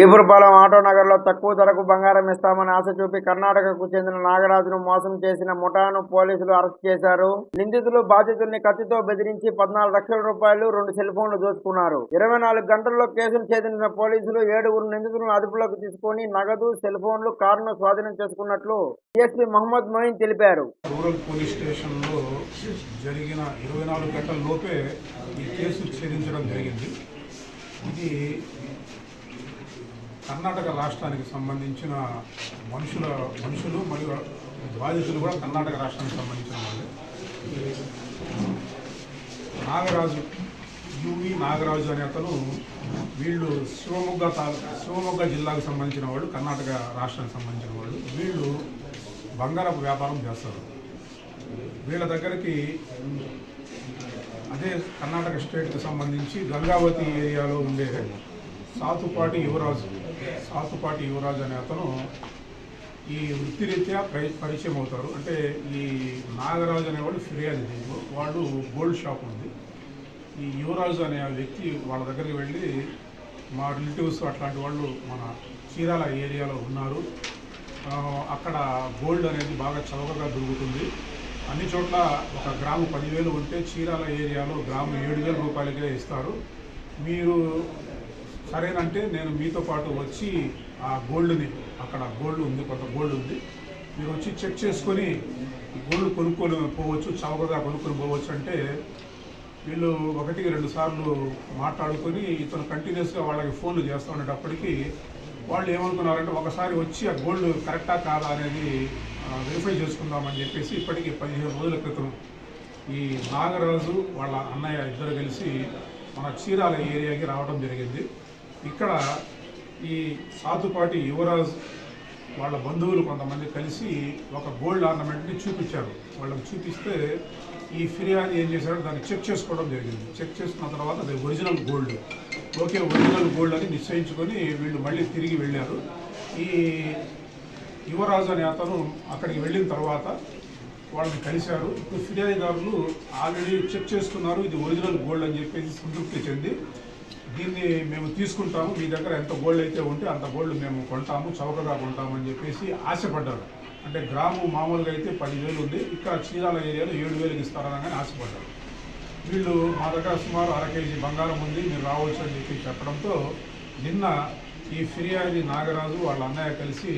Epurupalem auto నగర్లో తక్కువ ధరకు బంగారం ఇస్తామని ఆశ చూపి కర్ణాటకకు చెందిన నాగరాజును మోసం చేసిన ముఠాను పోలీసులు అరెస్ట్ చేశారు. నిందితులు బాధితుల్ని కత్తితో బెదిరించి పద్నాలుగు లక్షల రూపాయలు రెండు సెల్ ఫోన్లు దోచుకున్నారు. ఇరవై నాలుగు గంటల్లో కేసును ఛేదించిన పోలీసులు ఏడుగురు నిందితులను అదుపులోకి తీసుకుని నగదు సెల్ ఫోన్లు కారును స్వాధీనం చేసుకున్నట్లు డిఎస్పీ మహమ్మద్ మొయిన్ తెలిపారు. రూరల్ పోలీస్ స్టేషన్లో జరిగిన ఇరవై నాలుగు గంటల లోపే ఈ కేసు ఛేదించడం జరిగింది. ఇది కర్ణాటక రాష్ట్రానికి సంబంధించిన మనుషుల మనుషులు మరియు బాధితులు కూడా కర్ణాటక రాష్ట్రానికి సంబంధించిన వాళ్ళే. నాగరాజు యువి నాగరాజు అనే అతను వీళ్ళు శివమొగ్గ శివమొగ్గ జిల్లాకు సంబంధించిన వాళ్ళు కర్ణాటక రాష్ట్రానికి సంబంధించిన వాళ్ళు. వీళ్ళు బంగారపు వ్యాపారం చేస్తారు. వీళ్ళ దగ్గరికి అదే కర్ణాటక స్టేట్కి సంబంధించి గంగావతి ఏరియాలో ఉండే సాతుపాటి యువరాజు సాతుపాటి యువరాజు అనే అతను ఈ వృత్తిరీత్యా పరి- పరిచయం అవుతారు అంటే ఈ నాగరాజు అనేవాడు ఫిర్యాదు వాళ్ళు గోల్డ్ షాప్ ఉంది. ఈ యువరాజు అనే ఆ వ్యక్తి వాళ్ళ దగ్గరికి వెళ్ళి మా రిలేటివ్స్ అట్లాంటి వాళ్ళు మన చీరాల ఏరియాలో ఉన్నారు. అక్కడ గోల్డ్ అనేది బాగా చౌకగా దొరుకుతుంది. అన్ని చోట్ల ఒక గ్రాము పదివేలు ఉంటే చీరాల ఏరియాలో గ్రాము ఏడు వేల రూపాయలకే ఇస్తారు. మీరు సరేనంటే నేను మీతో పాటు వచ్చి ఆ గోల్డ్ని అక్కడ గోల్డ్ ఉంది కొంత గోల్డ్ ఉంది. మీరు వచ్చి చెక్ చేసుకొని గోల్డ్ కొనుక్కొని పోవచ్చు చౌకగా కొనుక్కొని పోవచ్చు అంటే వీళ్ళు ఒకటికి రెండు సార్లు మాట్లాడుకొని ఇతను కంటిన్యూస్గా వాళ్ళకి ఫోన్లు చేస్తూ ఉండేటప్పటికీ వాళ్ళు ఏమనుకున్నారంటే ఒకసారి వచ్చి ఆ గోల్డ్ కరెక్టా కాదా అనేది వెరిఫై చేసుకుందామని చెప్పేసి ఇప్పటికి పదిహేను రోజుల క్రితం ఈ నాగరాజు వాళ్ళ అన్నయ్య ఇద్దరు కలిసి మన చీరాల ఏరియాకి రావడం జరిగింది. ఇక్కడ ఈ సాతుపాటి యువరాజ్ వాళ్ళ బంధువులు కొంతమంది కలిసి ఒక గోల్డ్ ఆర్నమెంట్ని చూపించారు. వాళ్ళకి చూపిస్తే ఈ ఫిర్యాదు ఏం చేశారో దాన్ని చెక్ చేసుకోవడం జరిగింది. చెక్ చేసుకున్న తర్వాత అది original gold. Okay original gold అని నిశ్చయించుకొని వీళ్ళు మళ్ళీ తిరిగి వెళ్ళారు. ఈ యువరాజు అనే అతను అక్కడికి వెళ్ళిన తర్వాత వాళ్ళని కలిశారు. ఇప్పుడు ఫిర్యాదుదారులు ఆల్రెడీ చెక్ చేసుకున్నారు ఇది ఒరిజినల్ గోల్డ్ అని చెప్పేసి సంతృప్తి చెంది దీన్ని మేము తీసుకుంటాము. మీ దగ్గర ఎంత గోల్డ్ అయితే ఉంటే అంత గోల్డ్ మేము కొంటాము చౌకగా కొంటాము అని చెప్పేసి ఆశపడ్డారు. అంటే గ్రాము మామూలుగా అయితే పదివేలు ఉంది. ఇక్కడ చీరాల ఏరియాలో ఏడు వేలకు ఇస్తారనగానే ఆశపడ్డారు. వీళ్ళు మా దగ్గర సుమారు అర కేజీ బంగారం ఉంది మీరు రావచ్చు అని చెప్పి చెప్పడంతో నిన్న ఈ ఫిర్యాది నాగరాజు వాళ్ళ అన్నయ్య కలిసి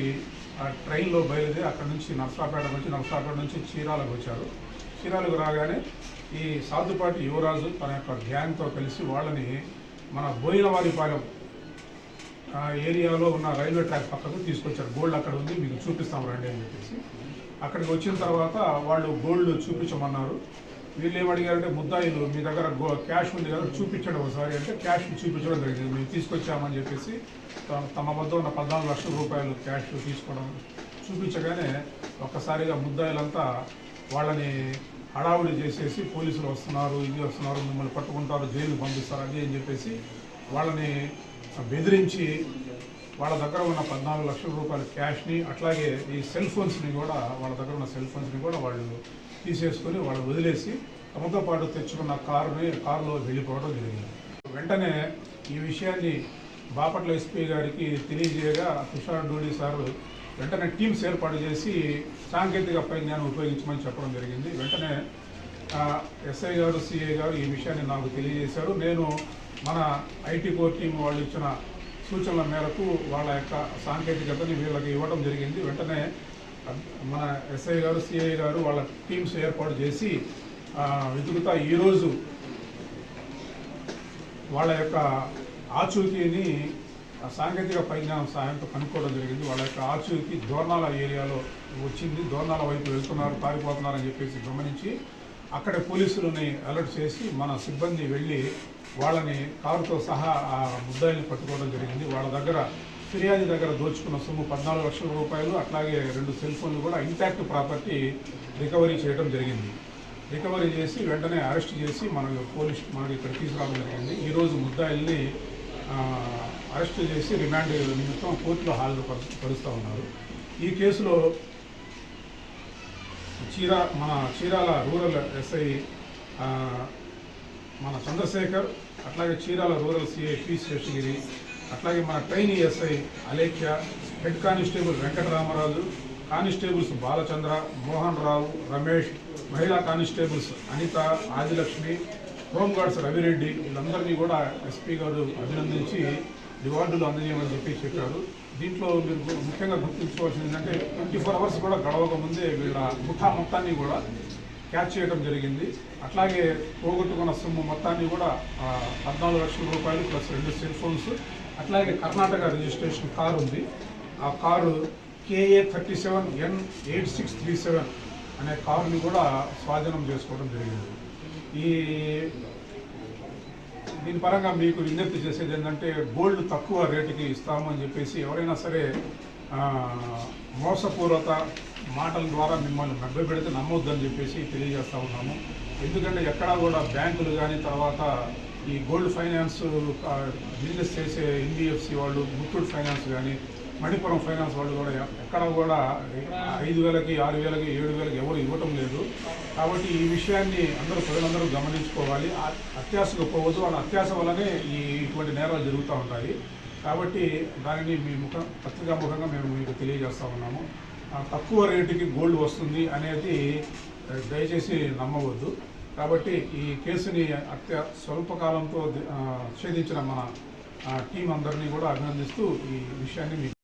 ఆ ట్రైన్లో బయలుదేరి అక్కడ నుంచి నర్సాపేట వచ్చి నర్సాపేట నుంచి చీరాలకు వచ్చారు. చీరాలకు రాగానే ఈ సాధుపాటి యువరాజు తన యొక్క గ్యాంగ్తో కలిసి వాళ్ళని మన బోయినవారిపాలెం ఏరియాలో ఉన్న రైల్వే ట్రాక్ పక్కకు తీసుకొచ్చారు. గోల్డ్ అక్కడ ఉంది మీకు చూపిస్తాం రండి అని చెప్పేసి. అక్కడికి వచ్చిన తర్వాత వాళ్ళు గోల్డ్ చూపించమన్నారు. వీళ్ళు ఏమడిగారంటే ముద్దాయిలు మీ దగ్గర గో క్యాష్ ఉంది కదా చూపించండి ఒకసారి అంటే క్యాష్ చూపించడం జరిగింది. మేము తీసుకొచ్చామని చెప్పేసి తమ వద్ద ఉన్న పద్నాలుగు లక్షల రూపాయలు క్యాష్ తీసుకోవడం చూపించగానే ఒక్కసారిగా ముద్దాయిలంతా వాళ్ళని హడావుడి చేసేసి పోలీసులు వస్తున్నారు ఇది వస్తున్నారు మిమ్మల్ని పట్టుకుంటారు జైలు పంపిస్తారు అది అని చెప్పేసి వాళ్ళని బెదిరించి వాళ్ళ దగ్గర ఉన్న పద్నాలుగు లక్షల రూపాయల క్యాష్ని అట్లాగే ఈ సెల్ ఫోన్స్ని కూడా వాళ్ళ దగ్గర ఉన్న సెల్ ఫోన్స్ని కూడా వాళ్ళు తీసేసుకొని వాళ్ళు వదిలేసి తమతో పాటు తెచ్చుకున్న కారుని కారులో వెళ్ళిపోవడం జరిగింది. వెంటనే ఈ విషయాన్ని బాపట్ల ఎస్పీ గారికి తెలియజేయగా తుషార్ డూడి సార్ వెంటనే టీమ్స్ ఏర్పాటు చేసి సాంకేతిక పరిజ్ఞానం ఉపయోగించమని చెప్పడం జరిగింది. వెంటనే ఎస్ఐ గారు సిఐ గారు ఈ విషయాన్ని నాకు తెలియజేశారు. నేను మన ఐటీ కోర్ టీం వాళ్ళు ఇచ్చిన సూచనల మేరకు వాళ్ళ యొక్క సాంకేతికతని వీళ్ళకి ఇవ్వడం జరిగింది. వెంటనే మన ఎస్ఐ గారు సిఐ గారు వాళ్ళ టీమ్స్ ఏర్పాటు చేసి వెతుకుతా ఈరోజు వాళ్ళ యొక్క ఆచూకీని సాంకేతిక పరిజ్ఞానం సహాయంతో కనుక్కోవడం జరిగింది. వాళ్ళ యొక్క ఆచూకీ దోర్నాల ఏరియాలో వచ్చింది. దోర్నాల వైపు వెళ్తున్నారు పారిపోతున్నారని చెప్పేసి గమనించి అక్కడ పోలీసులని అలర్ట్ చేసి మన సిబ్బంది వెళ్ళి వాళ్ళని కారుతో సహా ఆ ముద్దాయిల్ని పట్టుకోవడం జరిగింది. వాళ్ళ దగ్గర ఫిర్యాదు దగ్గర దోచుకున్న సొమ్ము పద్నాలుగు లక్షల రూపాయలు అట్లాగే రెండు సెల్ ఫోన్లు కూడా ఇంటాక్ట్ ప్రాపర్టీ రికవరీ చేయడం జరిగింది. రికవరీ చేసి వెంటనే అరెస్ట్ చేసి మన పోలీస్ మనకి ఇక్కడ తీసుకురావడం జరిగింది. ఈరోజు ముద్దాయిల్ని అరెస్ట్ చేసి రిమాండ్ నిమిత్తం కోర్టులో హాజరు పరు- పరుస్తూ ఉన్నారు. ఈ కేసులో చీరా మన చీరాల రూరల్ ఎస్ఐ మన చంద్రశేఖర్ అట్లాగే Chirala rural CI P Seshagiri అట్లాగే మన trainee SI Alekhya head constable Venkataramaraju constables Balachandra Mohan Rao Ramesh మహిళా constables Anitha Adilakshmi home guards Ravi Reddy వీళ్ళందరినీ కూడా ఎస్పీ గారు అభినందించి రివార్డులు అందజేయమని చెప్పి చెప్పారు. దీంట్లో మీరు ముఖ్యంగా గుర్తుంచుకోవాల్సింది ఏంటంటే ట్వంటీ ఫోర్ అవర్స్ కూడా గడవక ముందే వీళ్ళ ముఠా మొత్తాన్ని కూడా క్యాచ్ చేయడం జరిగింది. అట్లాగే పోగొట్టుకున్న సొమ్ము మొత్తాన్ని కూడా పద్నాలుగు లక్షల రూపాయలు ప్లస్ రెండు సెల్ ఫోన్స్ అట్లాగే కర్ణాటక రిజిస్ట్రేషన్ కారు ఉంది. ఆ car KA thirty seven N eight six three seven అనే కారుని కూడా స్వాధీనం చేసుకోవడం జరిగింది. ఈ దీని పరంగా మీకు విజ్ఞప్తి చేసేది ఏంటంటే గోల్డ్ తక్కువ రేటుకి ఇస్తామని చెప్పేసి ఎవరైనా సరే మోసపూర్వత మాటల ద్వారా మిమ్మల్ని మభ్య పెడితే నమ్మొద్దని చెప్పేసి తెలియజేస్తూ ఉన్నాము. ఎందుకంటే ఎక్కడా కూడా బ్యాంకులు కానీ తర్వాత ఈ గోల్డ్ ఫైనాన్స్ బిజినెస్ చేసే ఎన్బిఎఫ్సి వాళ్ళు ముత్తూట్ ఫైనాన్స్ కానీ మణిపురం ఫైనాన్స్ వాళ్ళు కూడా ఎక్కడ కూడా ఐదు వేలకి ఆరు వేలకి ఏడు వేలకి ఎవరు ఇవ్వటం లేదు. కాబట్టి ఈ విషయాన్ని అందరూ ప్రజలందరూ గమనించుకోవాలి. అత్యాశ అత్యాశకు పోవద్దు. వాళ్ళ అత్యాశ వల్లనే ఈ ఇటువంటి నేరాలు జరుగుతూ ఉంటాయి. కాబట్టి దానిని మీ ముఖ పత్రికా ముఖంగా మేము మీకు తెలియజేస్తూ ఉన్నాము. తక్కువ రేటుకి గోల్డ్ వస్తుంది అనేది దయచేసి నమ్మవద్దు. కాబట్టి ఈ కేసుని అత్య స్వల్పకాలంతో ఛేదించిన మన టీం అందరినీ కూడా అభినందిస్తూ ఈ విషయాన్ని మీకు